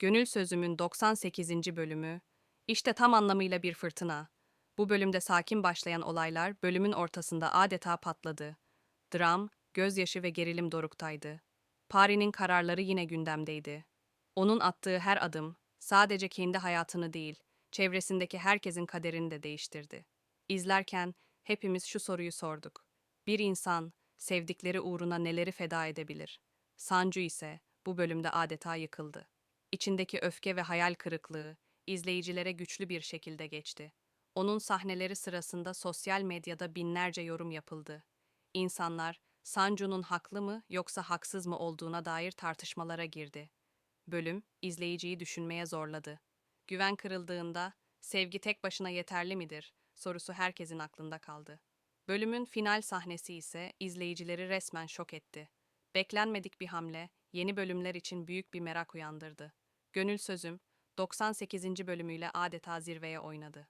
Gönül Sözüm'ün 98. bölümü, işte tam anlamıyla bir fırtına. Bu bölümde sakin başlayan olaylar bölümün ortasında adeta patladı. Dram, gözyaşı ve gerilim doruktaydı. Pari'nin kararları yine gündemdeydi. Onun attığı her adım sadece kendi hayatını değil, çevresindeki herkesin kaderini de değiştirdi. İzlerken hepimiz şu soruyu sorduk. Bir insan sevdikleri uğruna neleri feda edebilir? Sancu ise bu bölümde adeta yıkıldı. İçindeki öfke ve hayal kırıklığı izleyicilere güçlü bir şekilde geçti. Onun sahneleri sırasında sosyal medyada binlerce yorum yapıldı. İnsanlar Sancu'nun haklı mı yoksa haksız mı olduğuna dair tartışmalara girdi. Bölüm izleyiciyi düşünmeye zorladı. Güven kırıldığında sevgi tek başına yeterli midir sorusu herkesin aklında kaldı. Bölümün final sahnesi ise izleyicileri resmen şok etti. Beklenmedik bir hamle yeni bölümler için büyük bir merak uyandırdı. Gönül Sözüm 98. bölümüyle adeta zirveye oynadı.